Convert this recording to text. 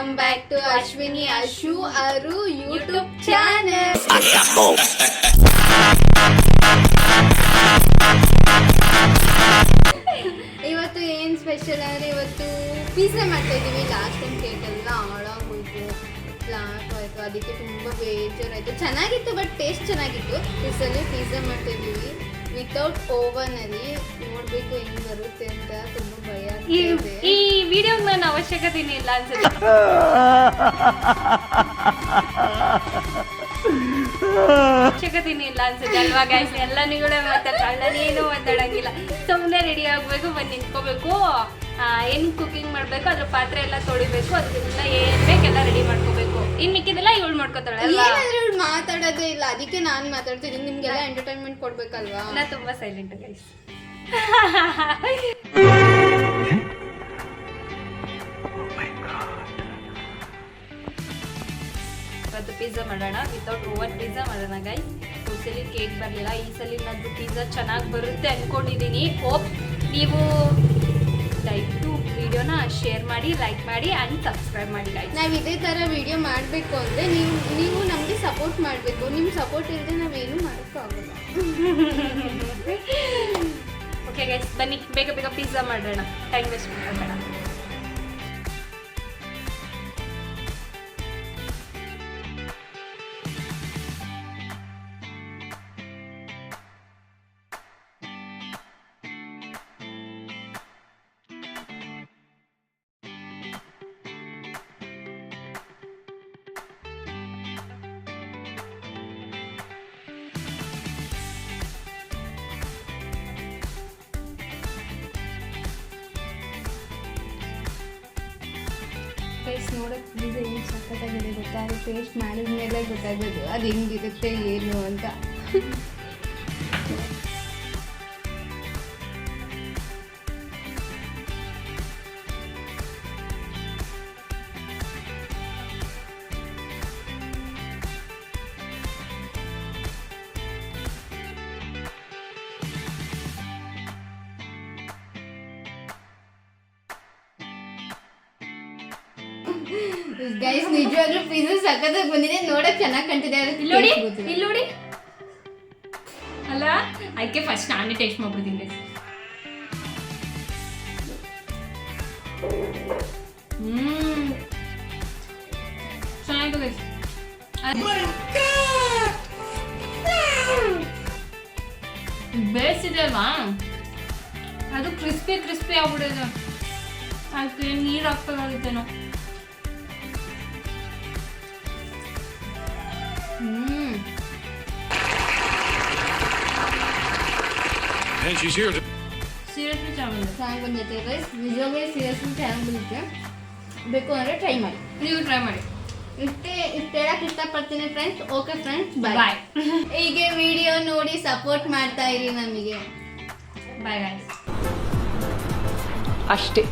Welcome back to Ashwini Ashu ಅವರು YouTube channel ಇವತ್ತು ಏನ್ ಸ್ಪೆಷಲ್ ಅಂದ್ರೆ ಇವತ್ತು ಪಿಜ್ಜಾ ಮಾಡ್ತಾ ಇದೀವಿ ಲಾಸ್ಟ್ ಟೈಮ್ ಕೇಕ್ ಎಲ್ಲ ಹಾಳಾಗೋಯ್ತು ಲಾಸ್ಟ್ ಆಯ್ತು. ಅದಕ್ಕೆ ತುಂಬಾ ಬೇಜಾರಾಯಿತು. ಚೆನ್ನಾಗಿತ್ತು ಬಟ್ ಟೇಸ್ಟ್ ಚೆನ್ನಾಗಿತ್ತು. ಈ ಸಲ ಪಿಜ್ಜಾ ಮಾಡ್ತಾ ಇದೀವಿ ವಿತೌಟ್ ಓವನ್ ಅಲ್ಲಿ ನೋಡ್ಬೇಕು ಹೆಂಗ್ ಬರುತ್ತೆ ಅಂತ ತುಂಬಾ ಭಯ ಈ ವಿಡಿಯೋಗೆ ನನ್ನ ಅವಶ್ಯಕತೆ ಇಲ್ಲ ಅನ್ಸುತ್ತೆ. ಅವಶ್ಯಕತೆ ಇಲ್ಲ ಅನ್ಸುತ್ತೆ ಅಲ್ವಾ ಗೈಸ್ ಎಲ್ಲ ನೀಗಳೇ ಮಾತಾಡ್ತಾಳೆ ಏನು ಮಾತಾಡಂಗಿಲ್ಲ. ಸುಮ್ಮನೆ ರೆಡಿ ಆಗಬೇಕು ಬಂದು ನಿಂತ್ಕೋಬೇಕು. ಏನು ಕುಕಿಂಗ್ ಮಾಡಬೇಕು ಅದ್ರ ಪಾತ್ರೆ ಎಲ್ಲ ತೊಳಿಬೇಕು ಅದಕ್ಕೆಲ್ಲ ಏನ್ ಬೇಕೆಲ್ಲ ರೆಡಿ ಮಾಡ್ಕೋಬೇಕು. ಇನ್ ಮಿಕ್ಕಿದೆಲ್ಲ ಇವಳು ಮಾಡ್ಕೋತಾಳೆ ಏನಾದ್ರೂ ಇವ್ಳು ಮಾತಾಡೋದೇ ಇಲ್ಲ. ಅದಕ್ಕೆ ನಾನು ಮಾತಾಡ್ತೀನಿ ನಿಮ್ಗೆಲ್ಲ ಎಂಟರ್ಟೈನ್ಮೆಂಟ್ ಕೊಡ್ಬೇಕಲ್ವಾ? ನಾ ತುಂಬಾ ಸೈಲೆಂಟ್ ಗೈಸ್ ಇವತ್ತು ಪಿಜ್ಜಾ ಮಾಡೋಣ. ವಿತೌಟ್ ಓವರ್ ಪಿಜ್ಜಾ ಮಾಡೋಣ ಗೈ ಸಲ ಕೇಕ್ ಬರಲಿಲ್ಲ. ಈ ಸಲ ನನ್ನದು ಪಿಜ್ಜಾ ಚೆನ್ನಾಗಿ ಬರುತ್ತೆ ಅಂದ್ಕೊಂಡಿದ್ದೀನಿ ಹೋಪ್ ನೀವು ದಯವಿಟ್ಟು ವಿಡಿಯೋನ ಶೇರ್ ಮಾಡಿ ಲೈಕ್ ಮಾಡಿ ಆ್ಯಂಡ್ ಸಬ್ಸ್ಕ್ರೈಬ್ ಮಾಡಿ ಗೈ ನಾವು ಇದೇ ಥರ ವಿಡಿಯೋ ಮಾಡಬೇಕು ಅಂದರೆ ನೀವು ನೀವು ನಮಗೆ ಸಪೋರ್ಟ್ ಮಾಡಬೇಕು. ನಿಮ್ಮ ಸಪೋರ್ಟ್ ಇಲ್ಲದೆ ನಾವೇನು ಮಾಡೋಕ್ಕಾಗಲ್ಲ ಓಕೆ ಗೈಸ್ ಬನ್ನಿ. ಬೇಗ ಬೇಗ ಪಿಜ್ಜಾ ಮಾಡೋಣ. ಟೈಮ್ ವೇಸ್ಟ್ ಮಾಡೋಣ. ಫೇಸ್ ನೋಡೋಕ್ಕೆ ಬೀಜ ಏನು ಸಖತ್ತಾಗಿದೆ ಗೊತ್ತಾ? ಅದು ಟೇಸ್ಟ್ ಮಾಡಿದ್ಮೇಲೆ ಗೊತ್ತಾಗೋದು ಅದು ಹೆಂಗಿರುತ್ತೆ ಏನು ಅಂತ. ಗೈಸ್ ನಿಜವಾಗ್ಲೂ ಪಿಜ್ಜಾ ಸಖತ್ತಾಗಿ ಬಂದಿದೆ. ನೋಡಕ್ ಚೆನ್ನಾಗಿ ಕಾಣ್ತಿದೆ. ಇಲ್ಲಿ ನೋಡಿ ಇಲ್ಲಿ ನೋಡಿ. ಅಲ್ಲ ಅದಕ್ಕೆ ಫಸ್ಟ್ ನಾನೇ ಟೇಸ್ಟ್ ಮಾಡ್ಬಿಡ್ತೀನಿ. ಹ್ಮ್. ಚೆನ್ನಾಗಿದೆ ಬೇಯಿಸಿದೆ ಅಲ್ವಾ? ಅದು ಕ್ರಿಸ್ಪಿ ಕ್ರಿಸ್ಪಿ ಆಗ್ಬಿಡೋದು ಅದಕ್ಕೆ ನೀರು ಹಾಕ್ಬೇಕಾಗುತ್ತೇನೋ. And she's here to seriously ಚೆನ್ನಾಗಿದೆ ಚೆನ್ನಾಗಿ ಬಂದೈತೆ ಗೈಸ್ ನಿಜವಾಗ್ಲೂ ಸೀರಿಯಸ್ಲಿ ಚೆನ್ನಾಗಿ ಬಂದಿದೆ ಬೇಕು ಅಂದರೆ ಟ್ರೈ ಮಾಡಿ ನೀವು ಟ್ರೈ ಮಾಡಿ ಇಷ್ಟೇ ಇಷ್ಟ ಹೇಳಕ್ಕೆ ಇಷ್ಟಪಡ್ತೀನಿ friends okay friends bye bye ಹೀಗೆ ವಿಡಿಯೋ ನೋಡಿ ಸಪೋರ್ಟ್ ಮಾಡ್ತಾ ಇರಿ ನಮಗೆ. ಬಾಯ್ ಗಾಯ್ಸ್ ಅಷ್ಟೇ.